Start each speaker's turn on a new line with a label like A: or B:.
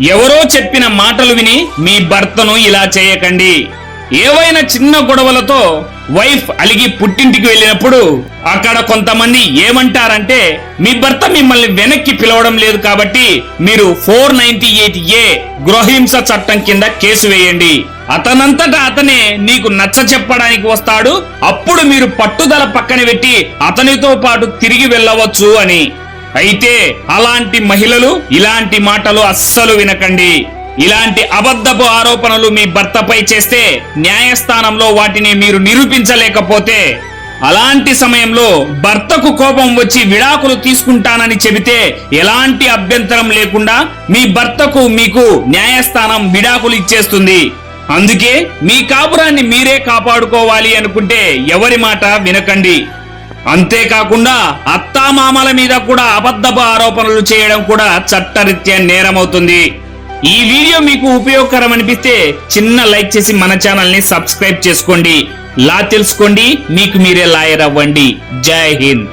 A: ఎవరో చెప్పిన మాటలు విని మీ భర్తను ఇలా చేయకండి. ఏవైనా చిన్న గొడవలతో వైఫ్ అలిగి పుట్టింటికి వెళ్ళినప్పుడు అక్కడ కొంతమంది ఏమంటారంటే మీ భర్త మిమ్మల్ని వెనక్కి పిలవడం లేదు కాబట్టి మీరు ఫోర్ నైన్టీ ఎయిట్ ఏ గృహహింస చట్టం కింద కేసు వేయండి. అతనంతటా అతనే నీకు నచ్చ చెప్పడానికి వస్తాడు. అప్పుడు మీరు పట్టుదల పక్కన పెట్టి అతనితో పాటు తిరిగి వెళ్ళవచ్చు అని. అయితే అలాంటి మహిళలు ఇలాంటి మాటలు అస్సలు వినకండి. ఇలాంటి అబద్ధపు ఆరోపణలు మీ భర్తపై చేస్తే న్యాయస్థానంలో వాటిని మీరు నిరూపించలేకపోతే అలాంటి సమయంలో భర్తకు కోపం వచ్చి విడాకులు తీసుకుంటానని చెబితే ఎలాంటి అభ్యంతరం లేకుండా మీ భర్తకు మీకు న్యాయస్థానం విడాకులు ఇచ్చేస్తుంది. అందుకే మీ కాపురాన్ని మీరే కాపాడుకోవాలి అనుకుంటే ఎవరి మాట వినకండి. అంతేకాకుండా అత్తామామల మీద కూడా అబద్ధపు ఆరోపణలు చేయడం కూడా చట్టరీత్యా నేరమవుతుంది. ఈ వీడియో మీకు ఉపయోగకరం అనిపిస్తే చిన్న లైక్ చేసి మన ఛానల్ని సబ్స్క్రైబ్ చేసుకోండి. లా తెలుసుకోండి మీకు మీరే లాయర్ అవ్వండి. జై హింద్.